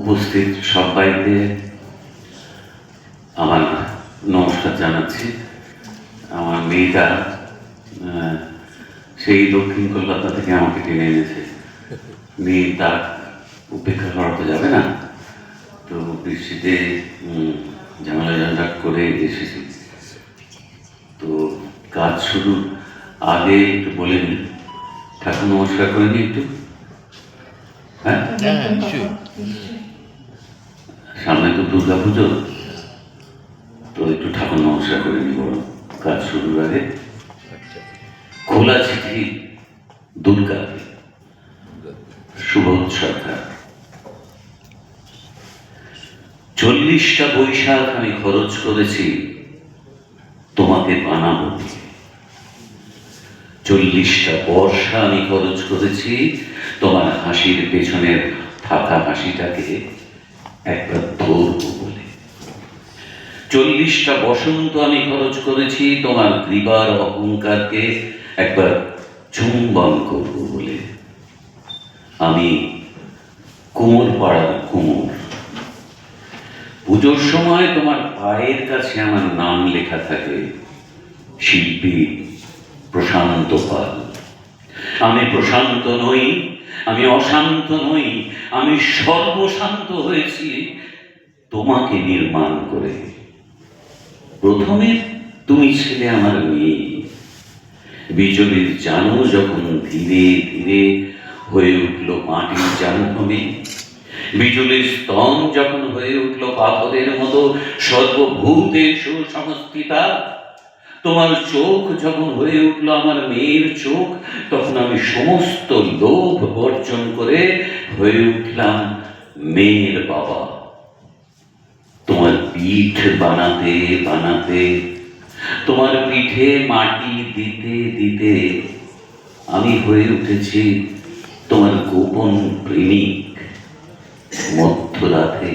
উপস্থিত সবাইকে আমার নমস্কার জানাচ্ছি। আমার মেয়েটা সেই দক্ষিণ কলকাতা থেকে আমাকে টেনে এনেছে। মেয়ে তার উপেক্ষা করা তো যাবে না। তো বৃষ্টিতে ঝামেলা ঝঞ্ঝাট করে এসেছি। তো কাজ শুরু। আগে একটু বলে নিই ঠাকুর নমস্কার করে নিই একটু? হ্যাঁ? হ্যাঁ সামনে তো দুর্গা পুজো তো একটু ঠাকুর নমস্কার করে নিব। কাজ শুরুর আগে খোলা চিঠি দুর্গা। শুভ সরকার চল্লিশটা বৈশাখ আমি খরচ করেছি, তোমাকে বানাবো। চল্লিশটা বর্ষা আমি খরচ করেছি, তোমার হাসির পেছনের থাকা হাসিটাকে একবার ধরবো বলে। চল্লিশটা বসন্ত আমি খরচ করেছি, তোমার গ্রীবার অহংকারকে একবার চুম্বন করব বলে। আমি কুমোর পাড়ার কুমোর। পুজোর সময় তোমার পায়ের কাছে আমার নাম লেখা থাকে, শিল্পী প্রশান্ত পাল। আমি প্রশান্ত নই আমি অশান্ত নই, আমি সর্বশান্ত হয়েছি, তোমাকে নির্মাণ করে। প্রথমে তুমি ছিলে আমার মেয়ে। বিজলির জানো যখন ধীরে ধীরে হয়ে উঠল মাটির জাহ্নবী বিজলির স্তন যখন হয়ে উঠল পাথরের মতো সর্বভূতে সুসংস্থিতা তোমার চোখ যখন হয়ে উঠল আমার মেয়ের চোখ, তখন আমি সমস্ত লোভ বর্জন করে হয়ে উঠলাম মেয়ের বাবা। তোমার পিঠ বানাতে বানাতে, তোমার পিঠে মাটি দিতে দিতে আমি হয়ে উঠেছি তোমার গোপন প্রেমিক, মধ্যরাতে।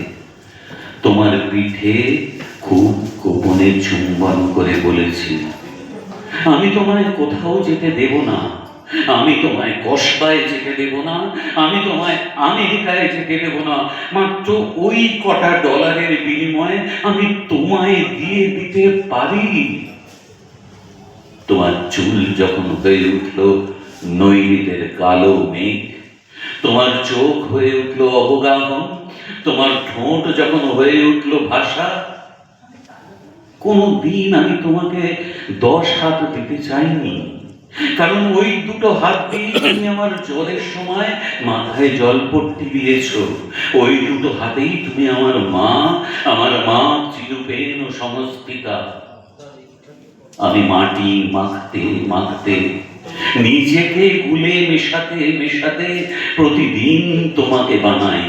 তোমার পিঠে খুব গোপনে চুম্বন করে বলেছি, আমি তোমায় কোথাও যেতে দেব না, আমি তোমায় কসবায় যেতে দেব না, আমি তোমায় আমেরিকায় যেতে দেব না, মাত্র ওই কটা ডলারের বিনিময়ে আমি তোমায় দিয়ে দিতে পারি। তোমার চুল যখন হয়ে উঠল নৈরিতের কালো মেঘ, তোমার চোখ হয়ে উঠল অবগাহন, তোমার ঠোঁট যখন হয়ে উঠল ভাষা কোনো দিন আমি তোমাকে দশ হাত দিতে চাইনি। কারণ ওই দুটো হাত দিয়ে তুমি আমার জলের সময় মাথায় জলপট্টি দিয়েছ। ওই দুটো হাতেই তুমি আমার মা আমার মা চিরুপেন ও সংস্থিতা আমি মাটি মাখতে মাখতে, নিজেকে গুলে মেশাতে মেশাতে প্রতিদিন তোমাকে বানাই।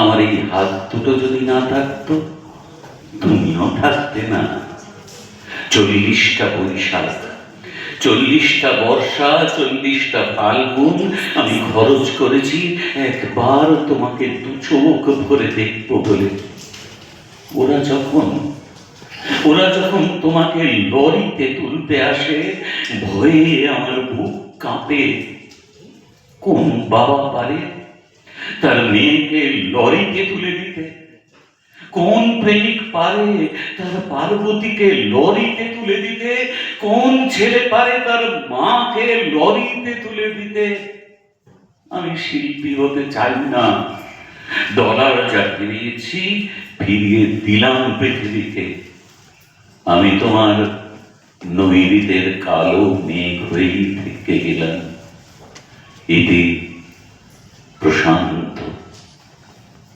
আমার এই হাত দুটো যদি না থাকতো তুমিও থাকতে না চল্লিশটা বৈশাখ চল্লিশটা বর্ষা, চল্লিশটা ফাল্গুন আমি খরচ করেছি, একবার তোমাকে দু চোখ ভরে দেখব বলে। ওরা যখন ওরা যখন তোমাকে লরিতে তুলতে আসে, ভয়ে আমার বুক কাঁপে। কোন বাবা পারে? তার মেয়েকে লরিতে তুলে দিতে। কোন প্রেমিক পারে তার পার্বতীকে লরিতে তুলে দিতে? কোন ছেলে পারে তার মাকে লরিতে তুলে দিতে? আমি শিল্পী হতে চাই না। ডলার যা ফিরিয়েছি ফিরিয়ে দিলাম পৃথিবীকে। আমি তোমার নৈরিতের কালো মেঘ হয়েই থেকে গেলাম। এতে